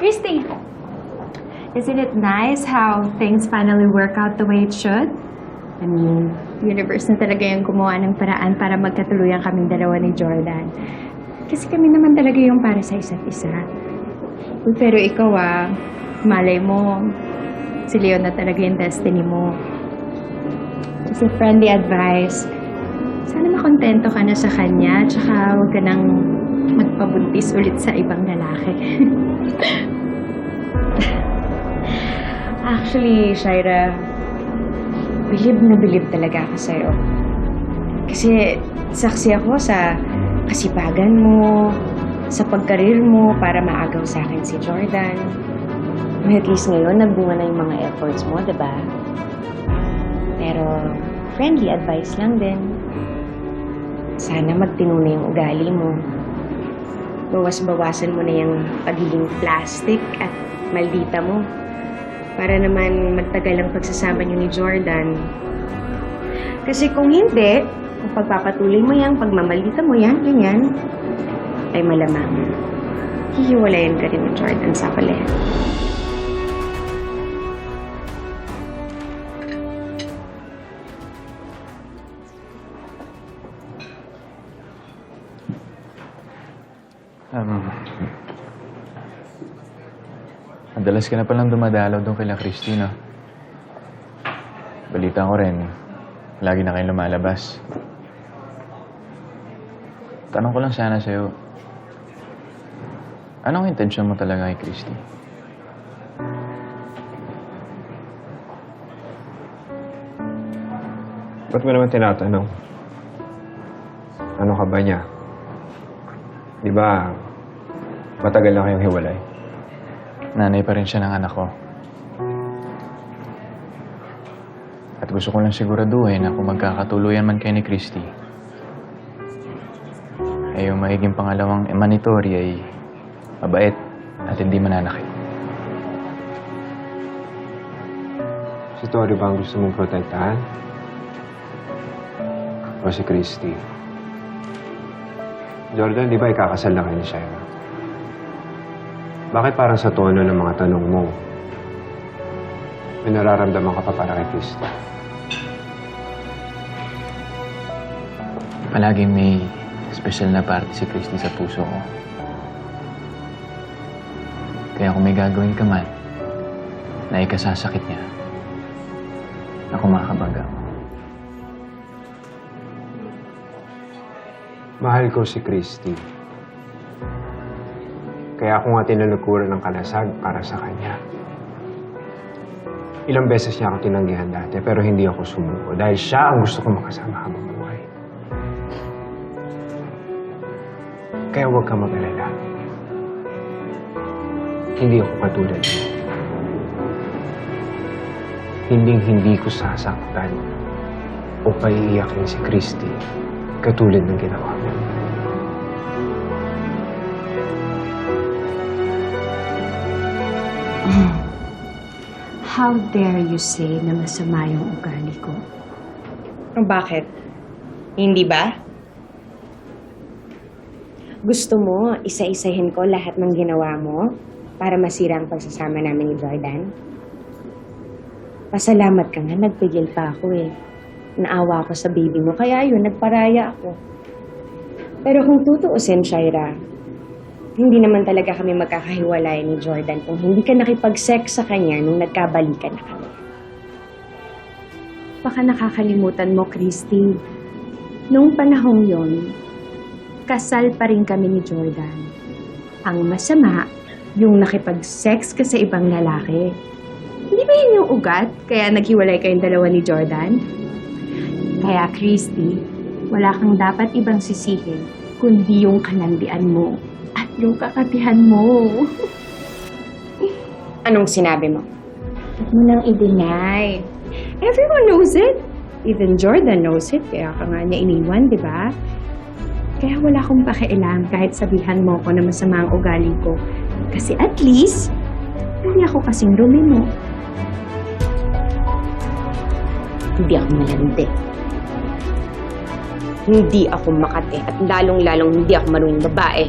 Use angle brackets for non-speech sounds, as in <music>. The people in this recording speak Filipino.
Christy, isn't it nice how things finally work out the way it should? I mean, universe na talaga yung gumawa ng paraan para magkatuluyan kaming dalawa ni Jordan. Kasi kami naman talaga yung para sa isa't isa. Uy, pero ikaw ah, malay mo, si Leo na talaga yung destiny mo. As a friendly advice, sana makontento ka na sa kanya, tsaka huwag ka nang magpabuntis ulit sa ibang lalaki. <laughs> Actually, Shaira, bilib na bilib talaga ako sa'yo. Kasi saksi ako sa kasipagan mo, sa pagkarir mo para maagaw sa akin si Jordan. At least ngayon, nagbunga na yung mga efforts mo, di ba? Pero, friendly advice lang din. Sana magtino yung ugali mo. Bawas-bawasan mo na yung pagiging plastic at maldita mo. Para naman magtagal ang pagsasama niyo ni Jordan. Kasi kung hindi, kung pagpapatuloy mo yan, pagmamaldita mo yan, ganyan, ay malamang hihiwalayan ka rin ni Jordan sa pala. Um, madalas ka na palang dumadalaw doon kila Christina. Balita ko rin, lagi na kayong lumalabas. Tanong ko lang sana sa'yo, anong intensyon mo talaga kay Christy? Ba't mo naman tinatanong? Ano ka ba niya? Di ba, matagal na kayong hiwalay? Nanay pa rin siya ng anak ko. At gusto ko lang siguraduhin na kung magkakatuluyan man kayo ni Christy, ay yung magiging pangalawang emanitory ay mabait at hindi mananakit. Si Tori ba ang gusto mong protektahan? O si Christy? Jordan, di ba ikakasal na kayo ni Shaira? Bakit parang sa tono ng mga tanong mo, may nararamdaman ka pa para kay Christy? Palaging may special na parte si Christy sa puso ko. Kaya kung may gagawin ka man na ikasasakit niya, ako makakabaga. Mahal ko si Christy. Kaya ako nga tinalukuran ng kalasag para sa kanya. Ilang beses niya ako tinanggihan dati pero hindi ako sumuko dahil siya ang gusto ko makasama habang buhay. Kaya huwag ka mag-alala. Hindi ako katulad mo. Hinding hindi ko sasaktan o paiiyakin si Christy katulad ng ginawa <clears throat> How dare you say na masama yung ugali ko? O bakit? Hindi ba? Gusto mo isa-isahin ko lahat ng ginawa mo para masira ang pagsasama namin ni Jordan? Pasalamat ka nga, nagpigil pa ako eh. Naawa ako sa baby mo, kaya yun, nagparaya ako. Pero kung tutuusin, Shaira, hindi naman talaga kami magkakahiwalay ni Jordan kung hindi ka nakipag-sex sa kanya nung nagkabalikan na kami. Baka nakakalimutan mo, Christy. Noong panahong yon, kasal pa rin kami ni Jordan. Ang masama, yung nakipag-sex ka sa ibang lalaki. Hindi ba yun yung ugat? Kaya naghiwalay kayong dalawa ni Jordan? Kaya, Christy, wala kang dapat ibang sisihin kundi yung kanandian mo yung kakatihan mo. <laughs> Anong sinabi mo? Huwag mo nang i-deny. Everyone knows it. Even Jordan knows it. Kaya ka nga niya iniwan, di ba? Kaya wala akong pakialam kahit sabihan mo ko na masama ang ugali ko. Kasi at least, hindi ako kasing rumi mo. Hindi ako malandi. Hindi ako makate at lalong-lalong hindi ako marunong babae.